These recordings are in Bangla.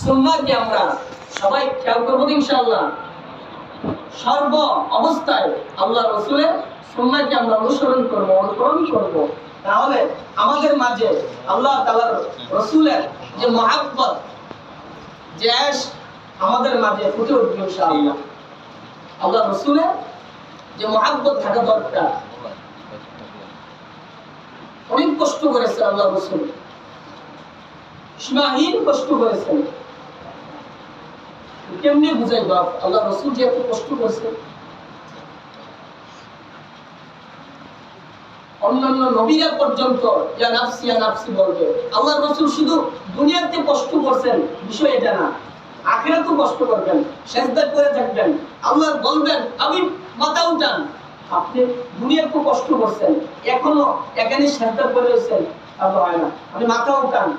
সুন্নাহকে আমরা সবাই খেয়াল করব তো ইনশাআল্লাহ। সর্ব অবস্থায় আল্লাহ রসুলের সুন্নাহকে আমরা অনুসরণ করব, অনুকরণ করব। তাহলে আমাদের মাঝে আল্লাহ তাআলার রসুলের যে মহাব্বত, যে আমাদের মাঝে ফুটে উঠবে আল্লাহ রসুলের যে মহাব্বত থাকা দরকার। অনেক কষ্ট করেছে আল্লাহ রসুল। সীমাহীন কষ্ট করেছেন। কেমনি বুঝাই বাপ আল্লাহ রসুল যে এত কষ্ট করছে। অন্যান্য নবীরা পর্যন্ত, ইয়া নাফসি ইয়া নাফসি বলবে। আল্লাহ রসুল শুধু দুনিয়াতে কষ্ট করছেন, বিষয় এটা না। আখেরাতেও কষ্ট করবেন, সেজদা করে থাকবেন। আল্লাহ বলবেন, আমি মাথা উঠান। আপনি দুনিয়াতে কষ্ট করছেন, এখনও এখানে সেজদা করে রয়েছেন। তাহলে হয় না। আপনি মাথা উঠান।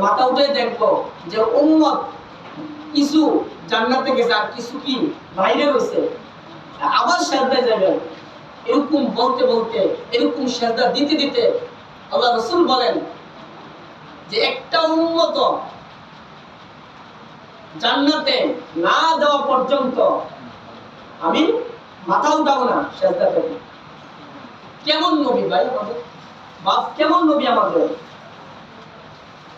মাথা উঠে দেখব যে উম্মত কিছু জান্নাতে গেছে আর কিছু কি বাইরে রয়েছে। আবার সেজদায় যাবেন। এরকম বলতে বলতে, এরকম সেজদা দিতে দিতে আল্লাহ রসুল বলেন যে একটা উন্মত জান্নাতে না দেওয়া পর্যন্ত আমি মাথা উঠাবো না সেজদা থেকে কেমন নবী ভাই বাপ কেমন নবী আমাদের?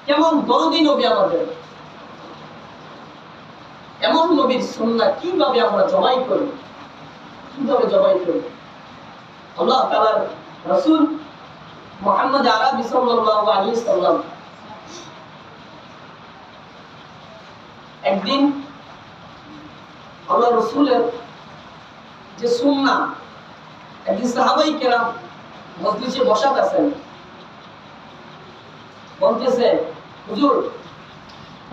কেমন দরদি নবী আমাদের? এমন নবীর সুন্নাহ কীভাবে আমরা জবাই করি? কীভাবে জবাই করি? আল্লাহ তাআলার রাসূল মুহাম্মদ আরবি সাল্লাল্লাহু আলাইহি সাল্লাম একদিন আল্লাহ রসুলের যে সুন্নাহ, একদিন সাহাবাই কেরাম মজলিসে বসাত আছেন। বলতেছে, হুজুর,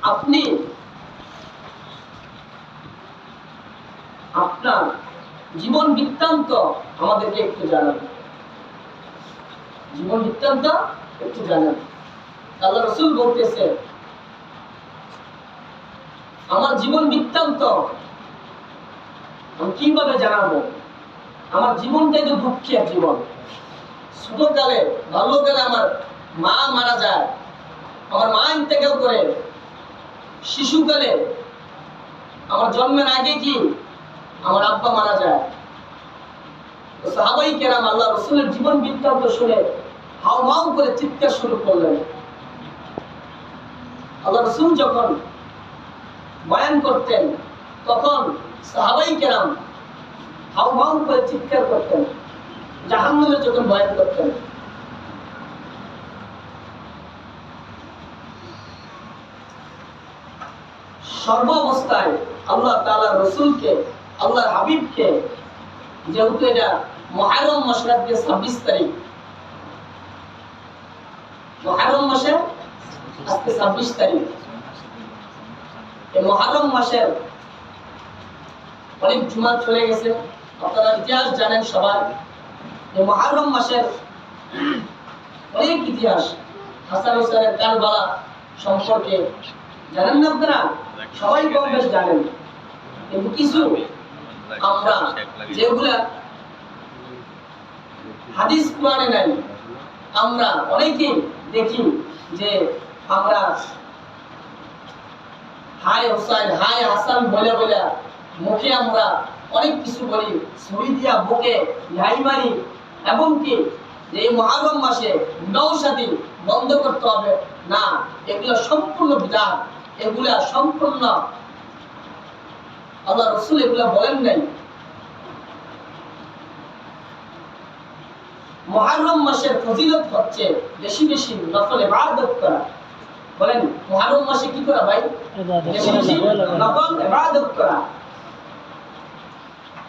আপনি আপনার জীবন বৃত্তান্ত আমাদেরকে একটু জানান। জীবন বৃত্তান্ত একটু জানান। আল্লাহ রসুল বলতেছে, আমার জীবন বৃত্তান্ত আমি কীভাবে জানাব? আমার জীবনটাই তো দুঃখের জীবন। ছোটকালে বাল্যকালে আমার মা মারা যায়। আমার মা ইন্তেকাল করে। শিশুকালে আমার জন্মের আগে কি আমার আব্বা মারা যায়। সাহাবাই কেরাম আল্লাহ রসুলের জীবন বৃত্তান্ত শুনে হাও মাও করে চিৎকার শুরু করলেন। আল্লাহ রসুল যখন বয়ান করতেন, তখন সাহাবাই কেরাম হাও মাও করে চিৎকার করতেন জাহান্নামের যখন বয়ান করতেন। সর্ব অবস্থায় আল্লাহ তাআলা রসুলকে আল্লাহ হাবিবকে, যেহেতু এটা মহারম মাসের আজকে ছাব্বিশ তারিখ মহারম মাসের আজকে ছাব্বিশ তারিখ। এই মহারম মাসের অনেক জুমা চলে গেছে, আপনারা ইতিহাস জানেন সবাই। এই মহারম মাসের অনেক ইতিহাস হাসান হোসেনের কারবালা সম্পর্কে জানেন না আপনারা? সবাই কম জানেন। কিন্তু কিছু আমরা যেগুলা হাদিস কোরআনে নাই। আমরা অনেকেই দেখি যে আমরা হাই হোসেন হাই হাসান বলে বলে মুখে আমরা অনেক কিছু বলি দিয়া বুকে লাই মারি। এমনকি এই মহারম মাসে নৌসাদি বন্ধ করতে হবে। না এগুলো সম্পূর্ণ বিধান এগুলা সম্পূর্ণ আল্লাহ রসুল এগুলা বলেন নাই। মহারম মাসের ফজিলত হচ্ছে বেশি বেশি নফল ইবাদত করা। বলেন মহারম মাসে কি করা ভাই? বেশি বেশি নফল ইবাদত করা।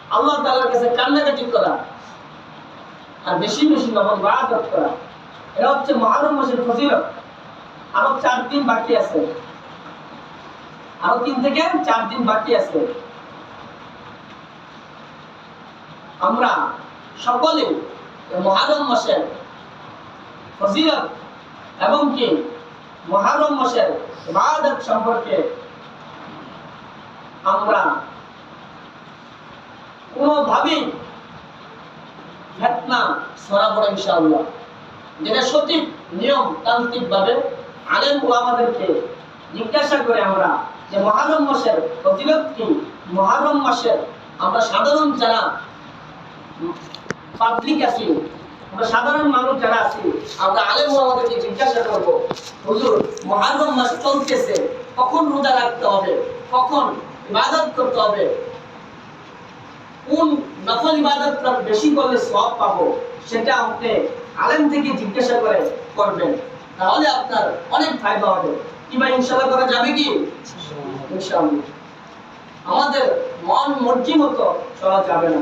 আল্লাহ তাআলার কাছে কান্নাকাটি করা। আর বেশি বেশি নফল ইবাদত করা। এটা হচ্ছে মহারম মাসের ফজিলত। আরও চার দিন বাকি আছে। আরও তিন থেকে চার দিন বাকি আছে। আমরা সকলে মহারম মাসের ফজিলত এবং কি মহারম মাসের ইবাদত সম্পর্কে আমরা কোনোভাবেই ফেতনা ছড়াবো ইনশাআল্লাহ। যেটা সঠিক নিয়ম তান্ত্রিক ভাবে আলেম আমাদেরকে জিজ্ঞাসা করে আমরা যে মহারম মাসের ফজিলত কি? মহারম মাসের আমরা সাধারণ যারা পাবলিক আছি। আমরা সাধারণ মানুষ যারা আছি আমরা আলেম আমাদেরকে জিজ্ঞাসা করব হুজুর মহারম মাস চলতেছে কখন রোজা রাখতে হবে? কখন ইবাদত করতে হবে? কোন নফল ইবাদতটা বেশি করলে সওয়াব পাবো সেটা আপনি আলেম থেকে জিজ্ঞাসা করে করবেন। তাহলে আপনার অনেক ফায়দা হবে। কি ভাই ইনশাআল্লাহ করা যাবে কি? ইনশাআল্লাহ। আমাদের মন মর্জি মতো চলা যাবে না।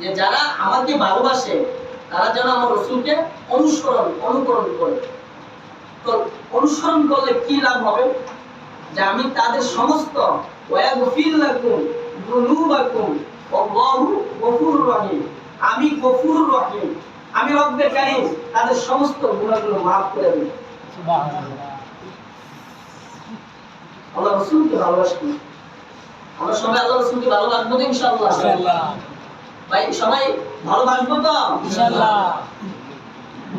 যে যারা আমাকে ভালোবাসে, তারা যেন আমার রসুলকে অনুসরণ, অনুকরণ করে। তো অনুসরণ করলে কি লাভ হবে? যে আমি তাদের সমস্ত আমি গফুরুর রহিম। আমি রব্বে কারীম, তাদের সমস্ত গুনাহগুলো maaf করে দেব। আল্লাহ রাসূলকে ভালোবাসি। আমরা সবাই আল্লাহ রাসূলকে ভালোবাসবো তো ইনশাআল্লাহ। ভাই সবাই ভালোবাসবো তো? ইনশাআল্লাহ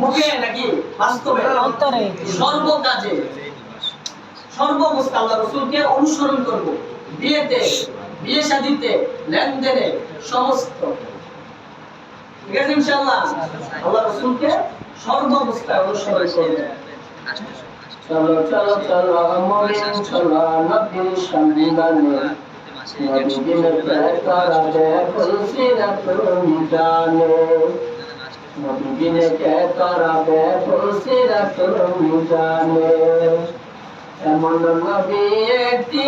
মুখে নাকি বাস্তবে? অন্তরে সর্ব কাজে আল্লাহ রসুলকে অনুসরণ করব। বিয়েতে বিয়ে শাদিতে লেনদেনে সমস্ত। ঠিক আছে ইনশাআল্লাহ আল্লাহ রসুলকে সর্বাবস্থায় অনুসরণ করবে। চলো চলো চলো মমিন চলো নবীর নবীনে কে করাবে ফুলসিরাতুল মিজানে এমন নবী একটি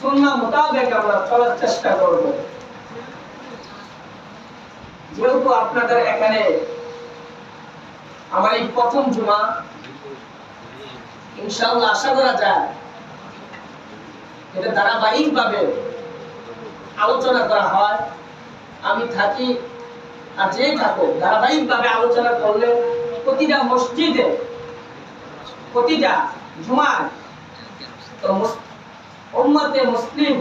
সুন্নাহ মোতাবেক আমরা চলার চেষ্টা করব। যেহেতু আপনাদের এখানে আমার এই প্রথম জুমা, ইনশাআল্লাহ আশা করা যায় এটা ধারাবাহিক ভাবে আলোচনা করা হয়। আমি থাকি আর যেই থাকুক ধারাবাহিক ভাবে আলোচনা করলে প্রতিটা মসজিদে, প্রতিটা জুমায় তো উম্মতে মুসলিম,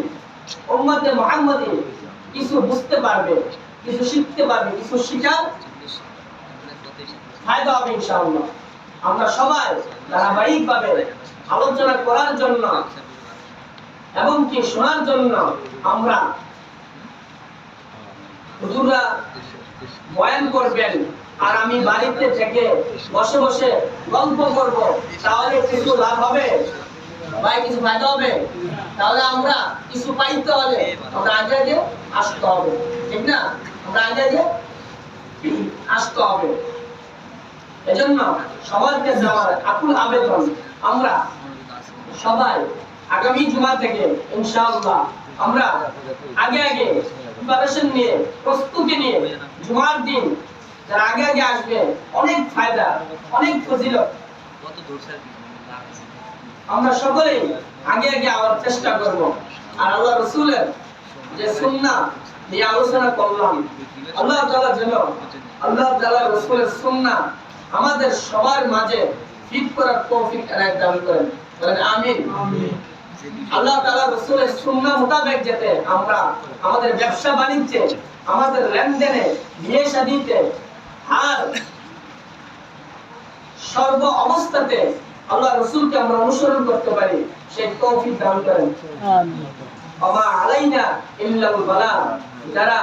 উম্মতে মুহাম্মাদি, কিছু বুঝতে পারবে, কিছু শিখতে পারবে, কিছু শিখার ফায়দা হবে ইনশাআল্লাহ। আমরা সবাই ধারাবাহিক ভাবে আলোচনা করার জন্য এবং কি শোনার জন্য আমরা হুজুররা বয়ান করবেন আর আমি বাড়িতে থেকে বসে বসে গল্প করব, তাহলে কিছু লাভ হবে। ভাই, কিছু ফায়দা হবে? তাহলে আমরা কিছু পাইতে হলে আমরা আগে আগে আসতে হবে, ঠিক না? আমরা আগে আগে আসতে হবে। এজন্য সবার কাছে আমার আকুল আবেদন। আমরা সবাই আগামী জুমা থেকে, ইনশাআল্লাহ, আমরা আগে আগে প্রিপারেশন নিয়ে, প্রস্তুতি নিয়ে জুমার দিন যারা আগে আগে আসবে, অনেক ফায়দা, অনেক ফজিলত। আমরা সকলেই আগে আগে আওয়ার চেষ্টা করব। আর আল্লাহ রসুলের যে সুন্নাহ নিয়ে আলোচনা করলাম আল্লাহ তাআলা যেন আল্লাহ তাআলা রসুলের সুন্নাহ আমাদের সবার মাঝে ফিট করার তৌফিক এনায়েত দান করেন। বলেন আমিন। আল্লাহ তাআলা রসুলের সুন্নাহ মোতাবেক যেতে আমরা আমাদের ব্যবসা বাণিজ্যে আমাদের লেনদেনে বিয়ে শাদিতে আর সর্ব অবস্থাতে আল্লাহ রসুলকে আমরা অনুসরণ করতে পারি সেই তৌফিক দান করেন। আমা আলাইনা ইল্লাল বালা যারা